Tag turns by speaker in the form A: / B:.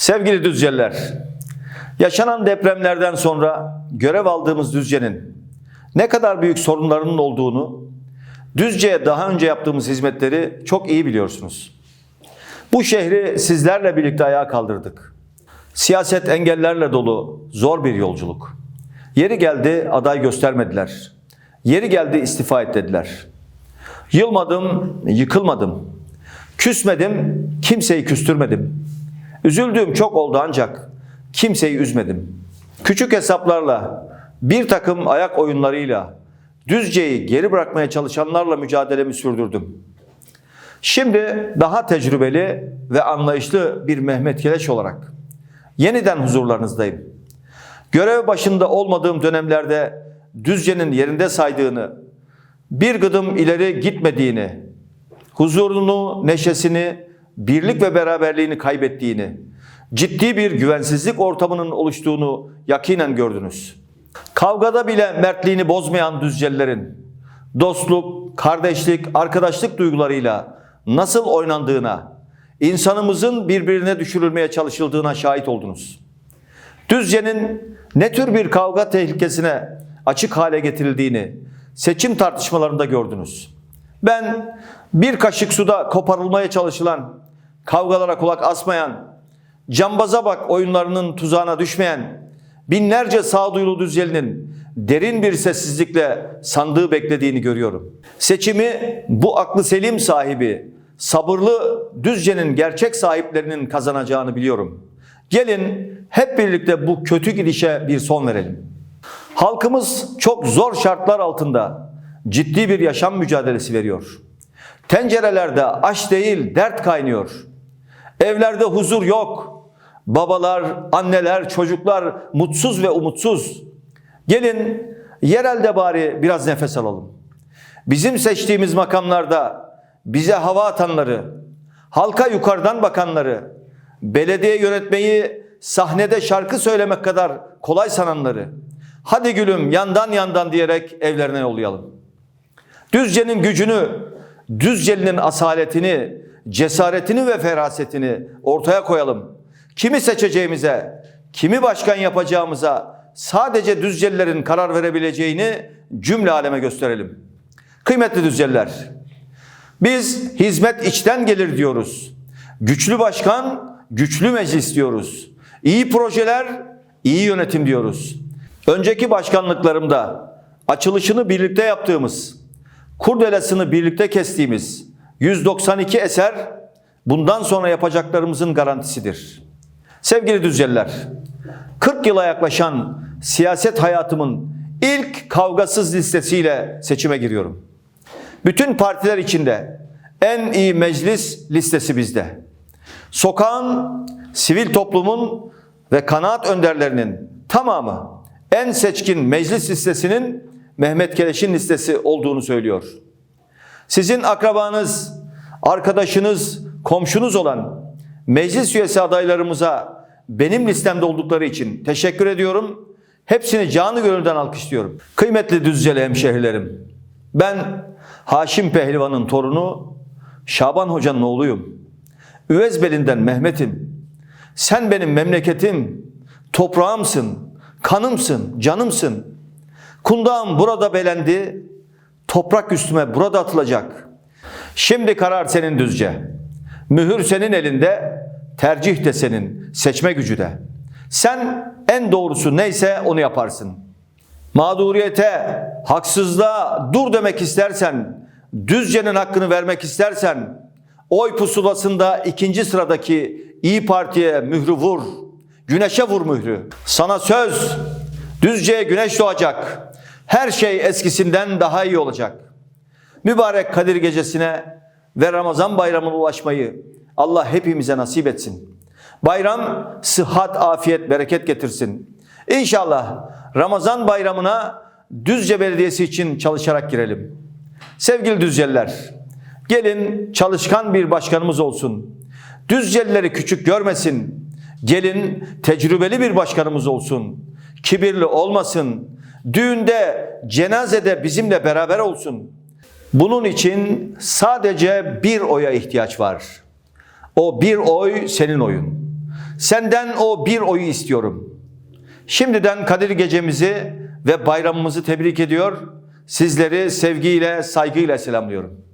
A: Sevgili Düzceliler, yaşanan depremlerden sonra görev aldığımız Düzce'nin ne kadar büyük sorunlarının olduğunu, Düzce'ye daha önce yaptığımız hizmetleri çok iyi biliyorsunuz. Bu şehri sizlerle birlikte ayağa kaldırdık. Siyaset engellerle dolu zor bir yolculuk. Yeri geldi aday göstermediler. Yeri geldi istifa et dediler. Yılmadım, yıkılmadım. Küsmedim, kimseyi küstürmedim. Üzüldüğüm çok oldu ancak kimseyi üzmedim. Küçük hesaplarla, bir takım ayak oyunlarıyla Düzce'yi geri bırakmaya çalışanlarla mücadelemi sürdürdüm. Şimdi daha tecrübeli ve anlayışlı bir Mehmet Keleş olarak yeniden huzurlarınızdayım. Görev başında olmadığım dönemlerde Düzce'nin yerinde saydığını, bir gıdım ileri gitmediğini, huzurunu, neşesini, birlik ve beraberliğini kaybettiğini, ciddi bir güvensizlik ortamının oluştuğunu yakinen gördünüz. Kavgada bile mertliğini bozmayan Düzcelilerin dostluk, kardeşlik, arkadaşlık duygularıyla nasıl oynandığına, insanımızın birbirine düşürülmeye çalışıldığına şahit oldunuz. Düzce'nin ne tür bir kavga tehlikesine açık hale getirildiğini seçim tartışmalarında gördünüz. Ben bir kaşık suda koparılmaya çalışılan, kavgalara kulak asmayan, cambaza bak oyunlarının tuzağına düşmeyen, binlerce sağduyulu Düzceli'nin derin bir sessizlikle sandığı beklediğini görüyorum. Seçimi bu aklı selim sahibi, sabırlı Düzce'nin gerçek sahiplerinin kazanacağını biliyorum. Gelin hep birlikte bu kötü gidişe bir son verelim. Halkımız çok zor şartlar altında ciddi bir yaşam mücadelesi veriyor. Tencerelerde aş değil dert kaynıyor. Evlerde huzur yok. Babalar, anneler, çocuklar mutsuz ve umutsuz. Gelin yerelde bari biraz nefes alalım. Bizim seçtiğimiz makamlarda bize hava atanları, halka yukarıdan bakanları, belediye yönetmeyi sahnede şarkı söylemek kadar kolay sananları, hadi gülüm yandan yandan diyerek evlerine yollayalım. Düzce'nin gücünü, Düzce'nin asaletini, cesaretini ve ferasetini ortaya koyalım. Kimi seçeceğimize, kimi başkan yapacağımıza sadece Düzcelilerin karar verebileceğini cümle aleme gösterelim. Kıymetli Düzceliler, biz hizmet içten gelir diyoruz. Güçlü başkan, güçlü meclis diyoruz. İyi projeler, iyi yönetim diyoruz. Önceki başkanlıklarımda açılışını birlikte yaptığımız, kurdelasını birlikte kestiğimiz 192 eser bundan sonra yapacaklarımızın garantisidir. Sevgili Düzceliler, 40 yıla yaklaşan siyaset hayatımın ilk kavgasız listesiyle seçime giriyorum. Bütün partiler içinde en iyi meclis listesi bizde. Sokağın, sivil toplumun ve kanaat önderlerinin tamamı en seçkin meclis listesinin Mehmet Keleş'in listesi olduğunu söylüyor. Sizin akrabanız, arkadaşınız, komşunuz olan meclis üyesi adaylarımıza benim listemde oldukları için teşekkür ediyorum. Hepsini canı gönülden alkışlıyorum. Kıymetli Düzceli hemşehrilerim, ben Haşim Pehlivan'ın torunu, Şaban Hoca'nın oğluyum. Üvezbelinden Mehmet'im. Sen benim memleketim, toprağımsın, kanımsın, canımsın. Kundağım burada belendi, toprak üstüme burada atılacak. Şimdi karar senin düzce. Mühür senin elinde, tercih de senin, seçme gücü de. Sen en doğrusu neyse onu yaparsın. Mağduriyete, haksızlığa dur demek istersen, düzcenin hakkını vermek istersen, oy pusulasında ikinci sıradaki İyi Parti'ye mührü vur. Güneşe vur mührü. Sana söz, düzceye güneş doğacak. Her şey eskisinden daha iyi olacak. Mübarek Kadir Gecesi'ne ve Ramazan bayramına ulaşmayı Allah hepimize nasip etsin. Bayram sıhhat, afiyet, bereket getirsin. İnşallah Ramazan bayramına Düzce Belediyesi için çalışarak girelim. Sevgili Düzceliler, gelin çalışkan bir başkanımız olsun. Düzcelileri küçük görmesin. Gelin tecrübeli bir başkanımız olsun. Kibirli olmasın. Düğünde, cenazede bizimle beraber olsun. Bunun için sadece bir oya ihtiyaç var. O bir oy senin oyun. Senden o bir oyu istiyorum. Şimdiden Kadir gecemizi ve bayramımızı tebrik ediyor. Sizleri sevgiyle, saygıyla selamlıyorum.